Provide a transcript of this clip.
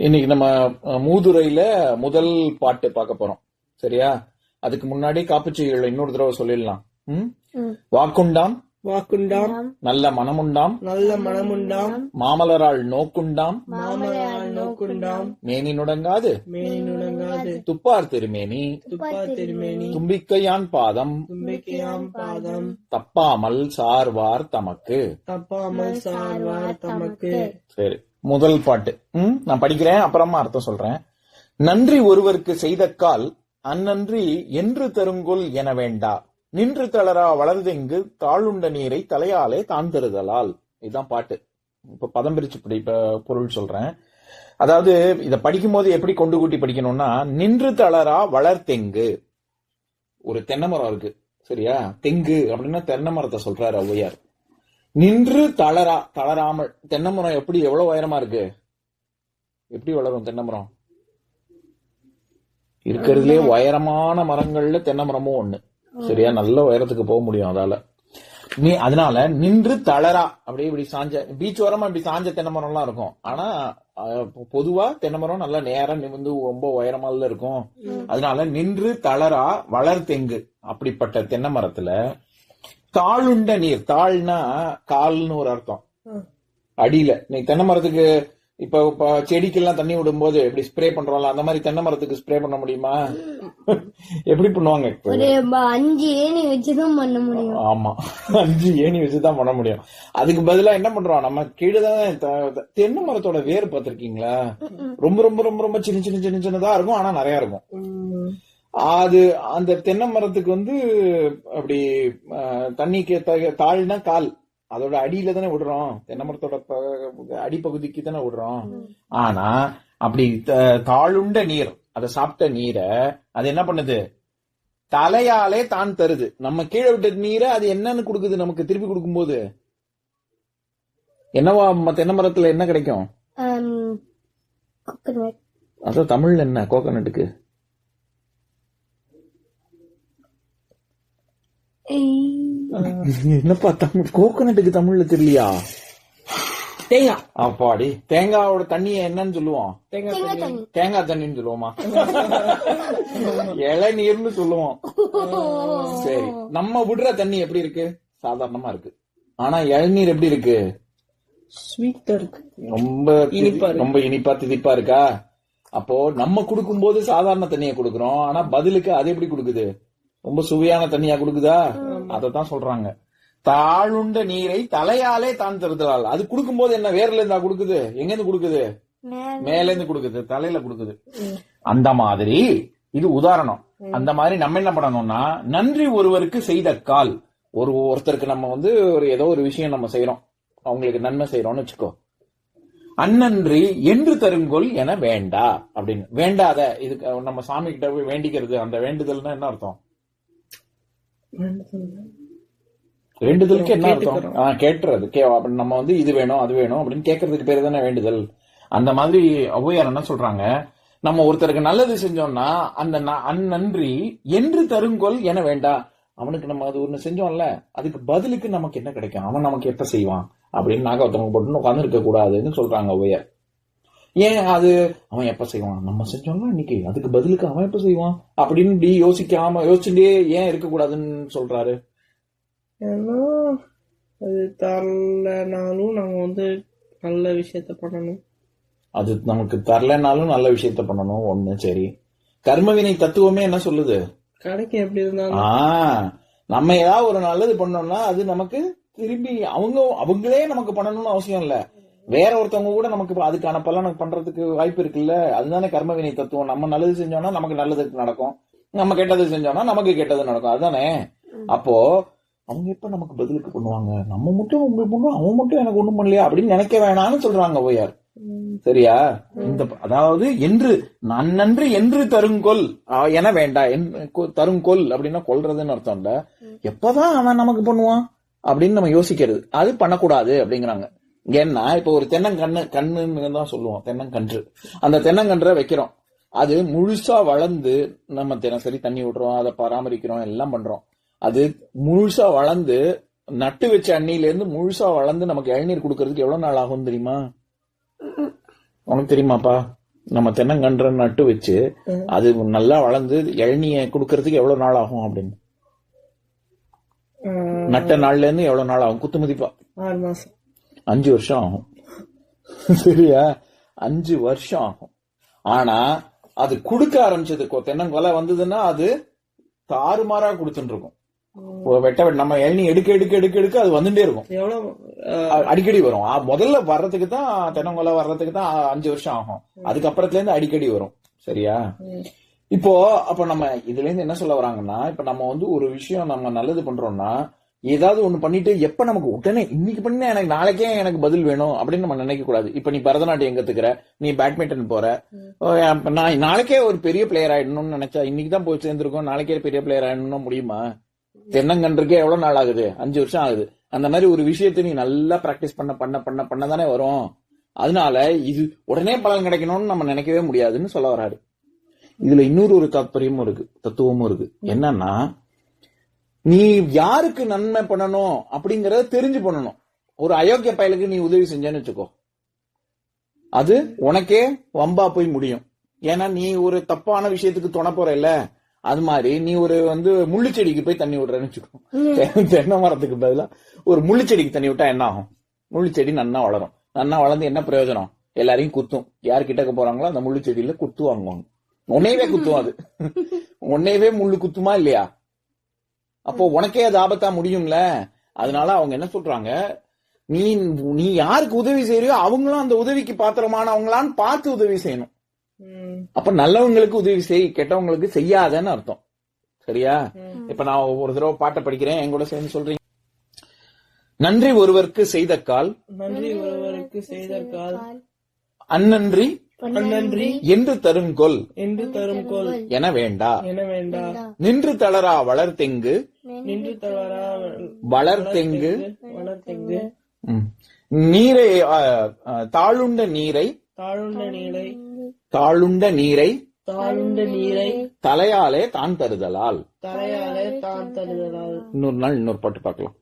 இன்னைக்கு நம்ம மூதுரையில முதல் பாட்டு பார்க்க போறோம். சரியா? அதுக்கு முன்னாடி காப்புச்செய்திகளை இன்னொரு தடவை சொல்லிடலாம். வாக்குண்டாம். வாக்குண்டாம். நல்ல மனமுண்டாம். நல்ல மனமுண்டாம். மாமலரால் நோக்குண்டாம். மாமலையால் நோக்குண்டாம். மேனி நுடங்காது மேனி நுடங்காது துப்பார் திருமேனி. துப்பா திருமேனி. தும்பிக்கையான் பாதம். தும்பிக்கையாம் பாதம். தப்பாமல் சார்வார் தமக்கு. தப்பாமல் சார்வார் தமக்கு. சரி. முதல் பாட்டு. ம், நான் படிக்கிறேன் அப்புறமா அர்த்தம் சொல்றேன். நன்றி ஒருவருக்கு செய்த கால் அந்நன்றி என்று தருங்கொல் என வேண்டா. நின்று தளரா வளர்தெங்கு தாளுண்ட நீரை தலையாலே தான் தருதலால் இதுதான் பாட்டு. இப்ப பதம் பிரிச்சு படி பொருள் சொல்றேன். அதாவது இதை படிக்கும் போது எப்படி கொண்டு கூட்டி படிக்கணும்னா நின்று தளரா வளர்தெங்கு. ஒரு தென்னை மரம் இருக்கு சரியா? தெங்கு அப்படின்னா தென்னை மரத்தை சொல்றாரு ஔவையார். நின்று தளரா தளராமல். தென்னை மரம் எப்படி எவ்வளவு உயரமா இருக்கு? எப்படி வளரும் தென்னை மரம் இருக்கிறதுலே உயரமான மரங்கள்ல தென்னை மரமும் ஒண்ணு சரியா? நல்ல உயரத்துக்கு போக முடியும் அதால. நீ அதனால நின்று தளரா. அப்படியே இப்படி சாஞ்ச பீச் ஓரமா இப்படி சாஞ்ச தென்னை மரம்லாம் இருக்கும். ஆனா பொதுவா தென்னை மரம் நல்லா நேரா நிமிந்து ரொம்ப உயரமால இருக்கும். அதனால நின்று தளரா வளர் தெங்கு அப்படிப்பட்ட தென்னை மரத்துல தாளுண்ட நீர். தாள்னா கால்னு ஒரு அர்த்தம். அடியில. நீ தென்னை மரத்துக்கு இப்ப செடிக்கெல்லாம் தண்ணி விடும்போது இப்படி ஸ்ப்ரே பண்றோம்ல அந்த மாதிரி தென்னை மரத்துக்கு ஸ்ப்ரே பண்ண முடியுமா? எப்படி பண்ணுவாங்க அஞ்சு ஏணி வச்சுதான் பண்ண முடியும். ஆமா. அஞ்சு ஏணி வச்சுதான் பண்ண முடியும். அதுக்கு பதிலா என்ன பண்றோம்? நம்ம கீழே தான் த- த- தென்னை மரத்தோட வேர் பார்த்திருக்கீங்களா? ரொம்ப ரொம்ப ரொம்ப ரொம்ப சின்ன சின்ன சின்ன சின்னதா இருக்கும் ஆனா நிறைய இருக்கும். அது அந்த தென்னை மரத்துக்கு வந்து அப்படி தண்ணிக்கு தாழ்னா கால். அதோட அடியில தானே விடுறோம். தென்னை மரத்தோட அடிப்பகுதிக்கு தானே விடுறோம். ஆனா அப்படி த- தாழுண்ட நீர் அதை சாப்பிட்ட நீரை அது என்ன பண்ணுது? தலையாலே தான் தருது. நம்ம கீழே விட்ட நீரை அது என்னன்னு கொடுக்குது நமக்கு திருப்பி கொடுக்கும்போது. என்னவா ம- தென்னை மரத்துல என்ன கிடைக்கும். அதான் தமிழ்ல என்ன? கோகனட்டுக்கு என்னப்பா தமிழ்? கோகனட்டுக்கு தமிழ்ல தெரியலையா? தேங்காய் அப்பாடி. தேங்காயோட தண்ணிய என்னன்னு சொல்லுவோம். தேங்காய் தேங்காய் தண்ணி. தண்ணி. தேங்காய் தண்ணின்னு சொல்லுவோமா? இளநீர்னு சொல்லுவோம். சரி. நம்ம விடுற தண்ணி எப்படி இருக்கு? சாதாரணமா இருக்கு. ஆனா இளநீர் எப்படி இருக்கு? ஸ்வீட்டா இருக்கு. ரொம்ப இனிப்பா இருக்கு. ரொம்ப இனிப்பா திதிப்பா இருக்கா? அப்போ நம்ம கொடுக்கும்போது சாதாரண தண்ணியை கொடுக்கறோம். ஆனா பதிலுக்கு அது எப்படி கொடுக்குது? ரொம்ப சுவையான தண்ணியா கொடுக்குதா? அதத்தான் சொல்றாங்க. தாழுண்ட நீரை தலையாலே தான் தருதலால் அது கொடுக்கும்போது என்ன வேர்ல இருந்தா கொடுக்குது? எங்க இருந்து கொடுக்குது? மேல. இருந்து கொடுக்குது தலையில கொடுக்குது. அந்த மாதிரி இது உதாரணம். அந்த மாதிரி நம்ம என்ன பண்ணணும்னா நன்றி ஒருவருக்கு செய்த கால். ஒரு ஒருத்தருக்கு நம்ம வந்து ஒரு ஏதோ ஒரு விஷயம் நம்ம செய்யறோம் அவங்களுக்கு நன்மை செய்யறோம்னு வச்சுக்கோ. அந்நன்றி என்று தருங்கொல் என வேண்டா அப்படின்னு. வேண்டாத இதுக்கு நம்ம சாமி கிட்ட போய் வேண்டிக்கிறது அந்த வேண்டுதல்னா என்ன அர்த்தம்? வேண்டுதலுக்கு என்ன அர்த்தம்? ஆ, கேட்டுறது. கே நம்ம வந்து இது வேணும் அது வேணும் அப்படின்னு கேட்கறதுக்கு பேரு தானே வேண்டுதல். அந்த மாதிரி ஔவையார் என்ன சொல்றாங்க? நம்ம ஒருத்தருக்கு நல்லது செஞ்சோம்னா அந்த அந்நன்றி என்று தருங்கொல் என வேண்டா. அவனுக்கு நம்ம அது ஒண்ணு செஞ்சோம்ல அதுக்கு பதிலுக்கு நமக்கு என்ன கிடைக்கும்? அவன் நமக்கு எப்ப செய்வான்? அப்படின்னு நாகவத்தவங்க போட்டு உட்கார்ந்து இருக்க கூடாதுன்னு சொல்றாங்க ஔவையார். ஏன் அது? அவன் எப்ப செய்வான்? நம்ம செஞ்சோம்னா இன்னைக்கு அதுக்கு பதிலுக்கு அவன் எப்ப செய்வான்? அப்படின்னு இப்படி யோசிக்காம யோசிச்சுட்டே ஏன் இருக்கக்கூடாதுன்னு சொல்றாரு. ஏன்னா அது தரலனாலும் நம்ம வந்து நல்ல விஷயத்த பண்ணணும். அது நமக்கு தரலனாலும் நல்ல விஷயத்த பண்ணணும். ஒண்ணு சரி. கர்மவினை தத்துவமே என்ன சொல்லுது? கடைக்கு எப்படி இருந்தாலும். ஆ நம்ம ஏதாவது ஒரு நல்லது பண்ணோம்னா அது நமக்கு திரும்பி அவங்க அவங்களே நமக்கு பண்ணணும்னு அவசியம் இல்ல. வேற ஒருத்தவங்க கூட நமக்கு இப்ப அதுக்கான பலனை பண்றதுக்கு வாய்ப்பு இருக்குல்ல? அதுதானே கர்மவினை தத்துவம். நம்ம நல்லது செஞ்சோம்னா நமக்கு நல்லது நடக்கும். நம்ம கெட்டது செஞ்சோம்னா நமக்கு கெட்டது நடக்கும். அதுதானே? அப்போ அவங்க எப்ப நமக்கு பதிலுக்கு பண்ணுவாங்க? நம்ம மட்டும் உங்களுக்கு பண்ணுவோம் அவன் மட்டும் எனக்கு ஒண்ணும் பண்ணலையா? அப்படின்னு நினைக்க வேணாம்னு சொல்றாங்க ஓயார். சரியா? இந்த அதாவது என்று நான் நன்று என்று தருங்கொல் என கொ- தருங்கொல் அப்படின்னா கொல்றதுன்னு அர்த்தம் இல்ல. எப்பதான் அவன் நமக்கு பண்ணுவான்? அப்படின்னு நம்ம யோசிக்கிறது. அது பண்ணக்கூடாது அப்படிங்கிறாங்க. ஏன்னா இப்ப ஒரு தென்னங்கண்ணு கண்ணுன்னு தான் சொல்லுவோம். தென்னங்கன்று. அந்த தென்னங்கன்றை வைக்கிறோம். அது முழுசா வளர்ந்து நம்ம தினசரி தண்ணி விடுறோம் அதை பராமரிக்கிறோம் எல்லாம் பண்றோம். அது முழுசா வளர்ந்து நட்டு வச்ச அண்ணில இருந்து முழுசா வளர்ந்து நமக்கு இளநீர் கொடுக்கறதுக்கு எவ்வளவு நாள் ஆகும் தெரியுமா? உனக்கு தெரியுமாப்பா? நம்ம தென்னங்கன்று நட்டு வச்சு அது நல்லா வளர்ந்து இளநிய குடுக்கறதுக்கு எவ்வளவு நாள் ஆகும் அப்படின்னு. நட்ட நாள்ல இருந்து எவ்வளவு நாள் ஆகும்? குத்து மதிப்பா. ஆறு மாசம். அஞ்சு வருஷம் ஆகும். சரியா? அஞ்சு வருஷம் ஆகும். ஆனா அது குடுக்க ஆரம்பிச்சது. தென்னங்கொலை வந்ததுன்னா அது தாறுமாறா கொடுத்துட்டு இருக்கும் வெட்ட வெட்ட நம்ம இளநீ எடுக்க எடுக்க எடுக்க எடுக்க அது வந்துட்டே இருக்கும். அடிக்கடி வரும். முதல்ல வர்றதுக்கு தான் தென்னங்கொலை வர்றதுக்கு தான் அஞ்சு வருஷம் ஆகும். அதுக்கப்புறத்துல இருந்து அடிக்கடி வரும். சரியா. இப்போ அப்ப நம்ம இதுல இருந்து என்ன சொல்ல வராங்கன்னா இப்ப நம்ம வந்து ஒரு விஷயம் நம்ம நல்லது பண்றோம்னா ஏதாவது ஒண்ணு பண்ணிட்டு எப்ப நமக்கு உடனே இன்னைக்கு பண்ண எனக்கு நாளைக்கே எனக்கு பதில் வேணும் அப்படின்னு நம்ம நினைக்க கூடாது. இப்ப நீ பரதநாட்டியம் கத்துக்கிற நீ பேட்மிண்டன் போற நான் நாளைக்கே ஒரு பெரிய பிளேயர் ஆயிடணும்னு நினைச்சா இன்னைக்கு தான் போய் சேர்ந்திருக்கோம் நாளைக்கே பெரிய பிளேயர் ஆயிடணும்னு முடியுமா? தென்னங்கன்றுக்கே எவ்வளவு நாள் ஆகுது? அஞ்சு வருஷம் ஆகுது. அந்த மாதிரி ஒரு விஷயத்தை நீ நல்லா பிராக்டிஸ் பண்ண பண்ண பண்ண பண்ண தானே வரும். அதனால இது உடனே பலன் கிடைக்கணும்னு நம்ம நினைக்கவே முடியாதுன்னு சொல்ல வராரு. இதுல இன்னொரு ஒரு தாத்பரியமும் இருக்கு தத்துவமும் இருக்கு. என்னன்னா நீ யாருக்கு நன்மை பண்ணணும் அப்படிங்கறத தெரிஞ்சு பண்ணணும். ஒரு அயோக்கிய பயலுக்கு நீ உதவி செஞ்சேன்னு வச்சுக்கோ. அது உனக்கே வம்பா போய் முடியும். ஏன்னா நீ ஒரு தப்பான விஷயத்துக்கு துணை போற இல்ல. அது மாதிரி நீ ஒரு வந்து முள்ளு செடிக்கு போய் தண்ணி விடுறேன்னு வச்சுக்கோ. தென்னை மரத்துக்கு பதிலா ஒரு முள்ளு செடிக்கு தண்ணி விட்டா என்ன ஆகும்? முள்ளு செடி நன்னா வளரும். நன்னா வளர்ந்து என்ன பிரயோஜனம்? எல்லாரையும் குத்தும். யார் கிட்டக்க போறாங்களோ அந்த முள்ளு செடியில குத்து வாங்குவாங்க. உன்னையவே குத்தும் அது. உன்னையவே முள்ளு குத்துமா இல்லையா? அப்போ உனக்கே அது ஆபத்தா முடியும்ல? அதனால அவங்க என்ன சொல்றாங்க? நீ நீ யாருக்கு உதவி செய்யறியோ அவங்களும் அந்த உதவிக்கு பாத்திரமானவங்களான்னு பார்த்து உதவி செய்யணும். அப்ப நல்லவங்களுக்கு உதவி செய் கெட்டவங்களுக்கு செய்யாதன்னு அர்த்தம். சரியா? இப்ப நான் ஒரு தடவை பாட்டை படிக்கிறேன் என் கூட சேர்ந்து சொல்றீங்க. நன்றி ஒருவருக்கு செய்த கால். நன்றி ஒருவருக்கு செய்தற்கால் அந்நன்றி. நன்றி என்று தருங்கொல். என்று தரும் கோல் என வேண்டா. என வேண்டா. நின்று தளரா வளர்த்தெங்கு. நின்று தவறா வளர்த்தெங்கு. வளர்த்தெங்கு. நீரை தாளுண்ட நீரை. தாழுண்ட நீரை. தாளுண்ட நீரை. தாழுண்ட நீரை. தலையாலே தான் தருதலால். தலையாலே தான் தருதலால். இன்னொரு நாள் இன்னொரு பாட்டு பார்க்கலாம்.